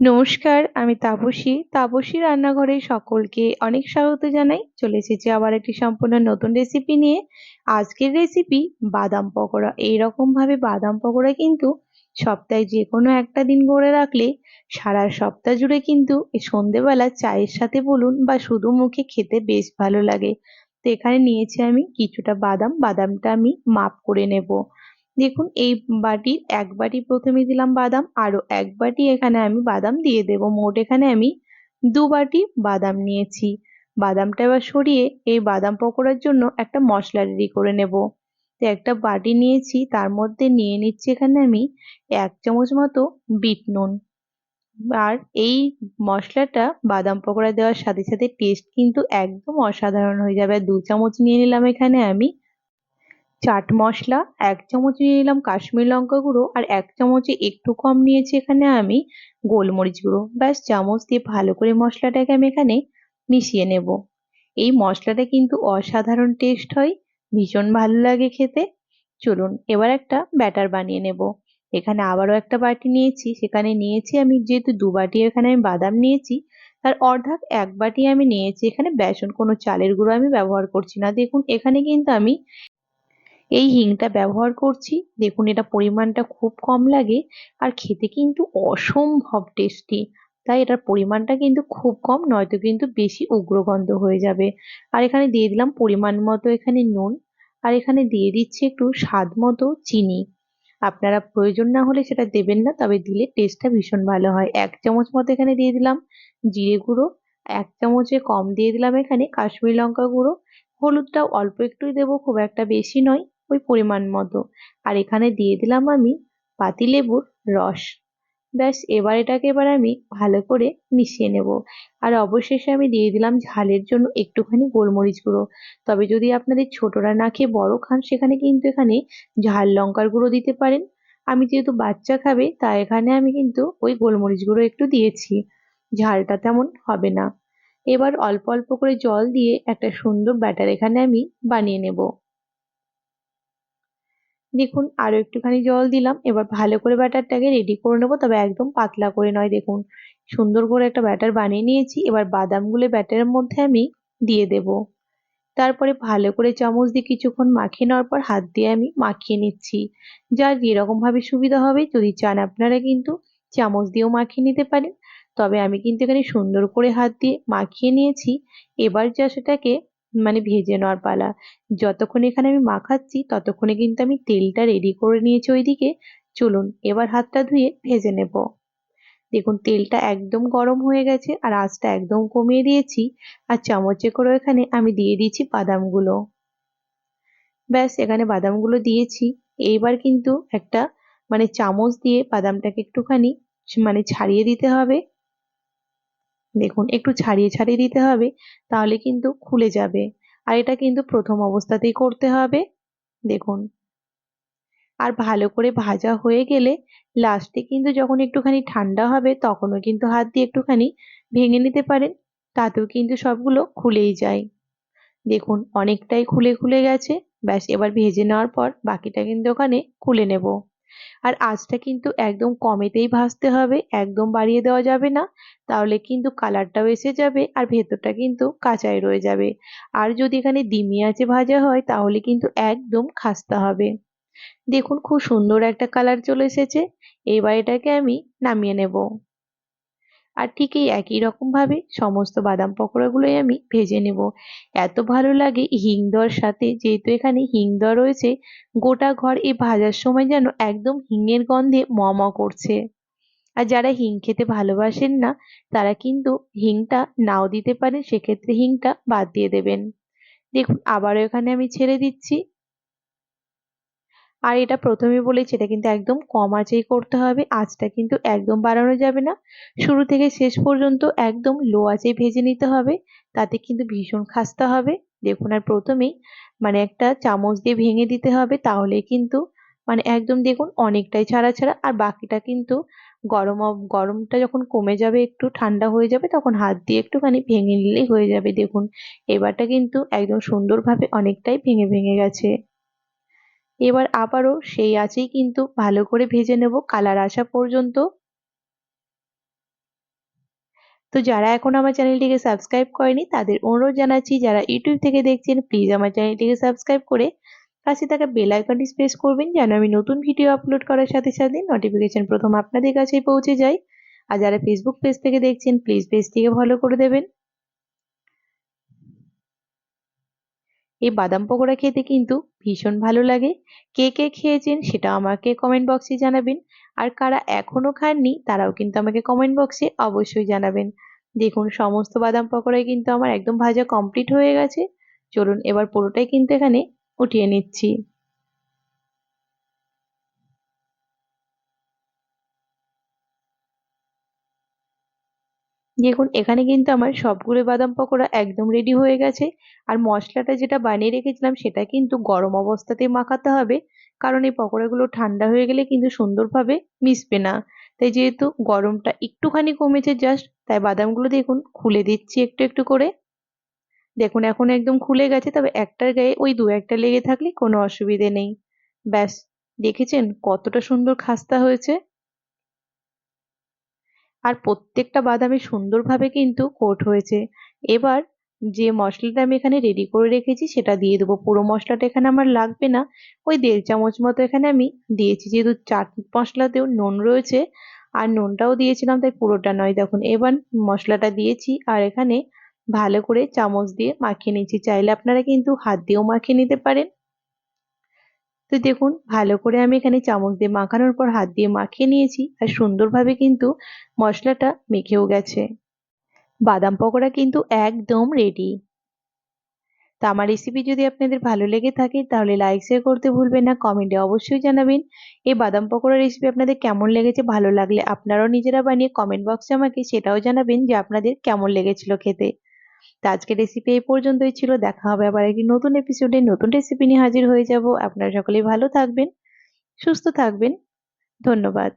নমস্কার, আমি তাপসী। তাপসী রান্নাঘরে সকলকে অনেক স্বাগত জানাই। চলে এসেছি আবার একটি সম্পূর্ণ নতুন রেসিপি নিয়ে। আজকের রেসিপি বাদাম পকোড়া। এইরকম ভাবে বাদাম পকোড়া কিন্তু সপ্তাহে যে কোনো একটা দিন করে রাখলে সারা সপ্তাহ জুড়ে কিন্তু এই সন্ধেবেলা চায়ের সাথে বলুন বা শুধু মুখে খেতে বেশ ভালো লাগে। তো এখানে নিয়েছি আমি কিছুটা বাদাম। বাদামটা আমি মাপ করে নেব। দেখুন, এই বাটির এক বাটি প্রথমে দিলাম বাদাম, আরও এক বাটি এখানে আমি বাদাম দিয়ে দেব। মোট এখানে আমি দু বাটি বাদাম নিয়েছি। বাদামটা এবার সরিয়ে এই বাদাম পকোড়ার জন্য একটা মশলা রেডি করে নেব। তো একটা বাটি নিয়েছি, তার মধ্যে নিয়ে নিচ্ছি এখানে আমি এক চামচ মতো বিট নুন। আর এই মশলাটা বাদাম পকোড়া দেওয়ার সাথে সাথে টেস্ট কিন্তু একদম অসাধারণ হয়ে যাবে। দু চামচ নিয়ে নিলাম এখানে আমি চাট মশলা, এক চামচ নিয়ে নিলাম কাশ্মীর লঙ্কা গুঁড়ো আর এক চামচে একটু কম নিয়েছি এখানে আমি গোলমরিচ গুঁড়ো। ব্যাস, চামচ দিয়ে ভালো করে মশলাটাকে আমি এখানে মিশিয়ে নেব। এই মশলাটা কিন্তু অসাধারণ টেস্ট হয়, ভীষণ ভালো লাগে খেতে। চলুন, এবার একটা ব্যাটার বানিয়ে নেব। এখানে আবারও একটা বাটি নিয়েছি, সেখানে নিয়েছি আমি যেহেতু দু বাটি এখানে আমি বাদাম নিয়েছি, তার অর্ধাৎ এক বাটি আমি নিয়েছি। এখানে বেসন, কোনো চালের গুঁড়ো আমি ব্যবহার করছি না। দেখুন, এখানে কিন্তু আমি এই হিংটা ব্যবহার করছি। দেখুন, এটা পরিমাণটা খুব কম লাগে আর খেতে কিন্তু অসম্ভব টেস্টি তাই এটার পরিমাণটা কিন্তু খুব কম, নয়তো কিন্তু বেশি উগ্রগন্ধ হয়ে যাবে। আর এখানে দিয়ে দিলাম পরিমাণ মতো এখানে নুন। আর এখানে দিয়ে দিচ্ছি একটু স্বাদ মতো চিনি। আপনারা প্রয়োজন না হলে সেটা দেবেন না, তবে দিলে টেস্টটা ভীষণ ভালো হয়। এক চামচ মতো এখানে দিয়ে দিলাম জিরে গুঁড়ো। এক চামচে কম দিয়ে দিলাম এখানে কাশ্মীর লঙ্কা গুঁড়ো। হলুদটাও অল্প একটুই দেবো, খুব একটা বেশি নয়। ওই পরিমাণ মতো। আর এখানে দিয়ে দিলাম আমি পাতিলেবুর রস। ব্যাস, এবার এটাকে এবার আমি ভালো করে মিশিয়ে নেব। আর অবশেষে আমি দিয়ে দিলাম ঝালের জন্য একটুখানি গোলমরিচ গুঁড়ো। তবে যদি আপনাদের ছোটরা না খেয়ে বড় খান, সেখানে কিন্তু এখানে ঝাল লঙ্কার গুঁড়ো দিতে পারেন। আমি যেহেতু বাচ্চা খাবে, তাই এখানে আমি কিন্তু ওই গোলমরিচ গুঁড়ো একটু দিয়েছি। ঝালটা তেমন হবে না। এবার অল্প অল্প করে জল দিয়ে একটা সুন্দর ব্যাটার এখানে আমি বানিয়ে নেব। দেখুন আরও একটুখানি জল দিলাম। এবার ভালো করে ব্যাটারটাকে রেডি করে নেব। তবে একদম পাতলা করে নয়, দেখুন। সুন্দর করে একটা ব্যাটার বানিয়ে নিয়েছি। এবার বাদামগুলো ব্যাটারের মধ্যে আমি দিয়ে দেব। তারপরে ভালো করে চামচ দিয়ে কিছুক্ষণ মাখিয়ে নেওয়ার পর হাত দিয়ে আমি মাখিয়ে নিচ্ছি। যার যেরকমভাবে সুবিধা হবে, যদি চান আপনারা কিন্তু চামচ দিয়েও মাখিয়ে নিতে পারেন। তবে আমি কিন্তু এখানে সুন্দর করে হাত দিয়ে মাখিয়ে নিয়েছি। এবার যা সেটাকে মানে ভেজে নেওয়ার পালা। যতক্ষণ এখানে আমি মাখাচ্ছি, ততক্ষণে কিন্তু আমি তেলটা রেডি করে নিয়েছি ওইদিকে। চলুন, এবার হাতটা ধুয়ে ভেজে নেব। দেখুন, তেলটা একদম গরম হয়ে গেছে আর আঁচটা একদম কমিয়ে দিয়েছি। আর চামচে করে এখানে আমি দিয়ে দিয়েছি বাদামগুলো। ব্যাস, এখানে বাদামগুলো দিয়েছি। এইবার কিন্তু একটা মানে চামচ দিয়ে বাদামটাকে একটুখানি মানে ছাড়িয়ে দিতে হবে। দেখুন, একটু ছাড়িয়ে ছাড়িয়ে দিতে হবে, তাহলে কিন্তু খুলে যাবে। আর এটা কিন্তু প্রথম অবস্থাতেই করতে হবে, দেখুন। আর ভালো করে ভাজা হয়ে গেলে লাস্টে কিন্তু যখন একটুখানি ঠান্ডা হবে, তখনও কিন্তু হাত দিয়ে একটুখানি ভেঙে নিতে পারেন, তাতেও কিন্তু সবগুলো খুলেই যায়। দেখুন, অনেকটাই খুলে খুলে গেছে, ব্যাস এবার ভেজে নেওয়ার পর বাকিটা কিন্তু ওখানে খুলে নেব। আর আঁচটা কিন্তু একদম কমেতেই ভাজতে হবে, একদম বাড়িয়ে দেওয়া যাবে না। তাহলে কিন্তু কালারটাও এসে যাবে আর ভেতরটা কিন্তু কাঁচাই রয়ে যাবে। আর যদি এখানে ডিমি আছে ভাজা হয়, তাহলে কিন্তু একদম খাস্তা হবে। দেখুন খুব সুন্দর একটা কালার চলে এসেছে। এবার এটাকে আমি নামিয়ে নেব। আর ঠিক এই একই রকমভাবে সমস্ত বাদাম পকোড়াগুলোই আমি ভেজে নেব। এত ভালো লাগে হিং দেওয়ার সাথে, যেহেতু এখানে হিং দেওয়া রয়েছে, গোটা ঘর এই ভাজার সময় যেন একদম হিঙের গন্ধে ম করছে। আর যারা হিং খেতে ভালোবাসেন না, তারা কিন্তু হিংটা নাও দিতে পারেন, সেক্ষেত্রে হিংটা বাদ দিয়ে দেবেন। দেখুন, আবারও এখানে আমি ছেড়ে দিচ্ছি। আর এটা প্রথমে বলেছি, এটা কিন্তু একদম কম আঁচেই করতে হবে, আঁচটা কিন্তু একদম বাড়ানো যাবে না। শুরু থেকে শেষ পর্যন্ত একদম লো আঁচেই ভেজে নিতে হবে, তাতে কিন্তু ভীষণ খাস্তা হবে। দেখুন, আর প্রথমেই মানে একটা চামচ দিয়ে ভেঙে দিতে হবে, তাহলে কিন্তু মানে একদম দেখুন অনেকটাই ছাড়া ছাড়া, আর বাকিটা কিন্তু গরম গরমটা যখন কমে যাবে, একটু ঠান্ডা হয়ে যাবে, তখন হাত দিয়ে একটুখানি ভেঙে নিলেই হয়ে যাবে। দেখুন, এবারটা কিন্তু একদম সুন্দরভাবে অনেকটাই ভেঙে ভেঙে গেছে। এবার আবারও সেই আঁচেই কিন্তু ভালো করে ভেজে নেব কালার আসা পর্যন্ত। তো যারা এখন আমার চ্যানেলটিকে সাবস্ক্রাইব করেনি, তাদের অনুরোধ জানাচ্ছি, যারা ইউটিউব থেকে দেখছেন প্লিজ আমার চ্যানেলটিকে সাবস্ক্রাইব করে পাশে থাকা বেল আইকনটি প্রেস করবেন, যেন আমি নতুন ভিডিও আপলোড করার সাথে সাথে নোটিফিকেশন প্রথম আপনাদের কাছেই পৌঁছে যায়। আর যারা ফেসবুক পেজ থেকে দেখছেন প্লিজ পেজটিকে ফলো করে দেবেন। এই বাদাম পকোড়া খেতে কিন্তু ভীষণ ভালো লাগে। কে কে খেয়েছেন সেটা আমাকে কমেন্ট বক্সে জানাবেন। আর কারা এখনও খাননি তারাও কিন্তু আমাকে কমেন্ট বক্সে অবশ্যই জানাবেন। দেখুন, সমস্ত বাদাম পকোড়াই কিন্তু আমার একদম ভাজা কমপ্লিট হয়ে গেছে। চলুন, এবার পুরোটাই কিন্তু এখানে উঠিয়ে নিচ্ছি। দেখুন, এখানে কিন্তু আমার সবগুলো বাদাম পকোড়া একদম রেডি হয়ে গেছে। আর মশলাটা যেটা বানিয়ে রেখেছিলাম, সেটা কিন্তু গরম অবস্থাতেই মাখাতে হবে। কারণ এই পকোড়াগুলো ঠান্ডা হয়ে গেলে কিন্তু সুন্দরভাবে মিশবে না। তাই যেহেতু গরমটা একটুখানি কমেছে জাস্ট তাই বাদামগুলো দেখুন, খুলে দিচ্ছি একটু একটু করে। দেখুন, এখন একদম খুলে গেছে, তবে একটার গায়ে ওই দু একটা লেগে থাকলে কোনো অসুবিধে নেই। ব্যাস, দেখেছেন কতটা সুন্দর খাস্তা হয়েছে? আর প্রত্যেকটা বাদামে সুন্দরভাবে কিন্তু কোট হয়েছে। এবার যে মশলাটা আমি এখানে রেডি করে রেখেছি সেটা দিয়ে দেবো। পুরো মশলাটা এখানে আমার লাগবে না। ওই দেড় চামচ মতো এখানে আমি দিয়েছি। যেহেতু চাট মশলাতেও নুন রয়েছে আর নুনটাও দিয়েছিলাম, তাই পুরোটা নয়। দেখুন, এবার মশলাটা দিয়েছি আর এখানে ভালো করে চামচ দিয়ে মাখিয়ে নিচ্ছি চাইলে আপনারা কিন্তু হাত দিয়েও মাখিয়ে নিতে পারেন। তো দেখুন, ভালো করে আমি এখানে চামচ দিয়ে মাখানোর পর হাত দিয়ে মাখিয়ে নিয়েছি আর সুন্দরভাবে কিন্তু মশলাটা মেখেও গেছে। বাদাম পকোড়া কিন্তু একদম রেডি তা আমার রেসিপি যদি আপনাদের ভালো লেগে থাকে, তাহলে লাইক শেয়ার করতে ভুলবেন না কমেন্টে অবশ্যই জানাবেন। এই বাদাম পকোড়া রেসিপি আপনাদের কেমন লেগেছে, ভালো লাগলে আপনারাও নিজেরা বানিয়ে কমেন্ট বক্সে আমাকে সেটাও জানাবেন যে আপনাদের কেমন লেগেছিল খেতে। তো আজকের রেসিপি এই পর্যন্তই ছিল। দেখা হবে আবার একটি নতুন এপিসোডে নতুন রেসিপি নিয়ে হাজির হয়ে যাব। আপনারা সকলেই ভালো থাকবেন, সুস্থ থাকবেন। ধন্যবাদ।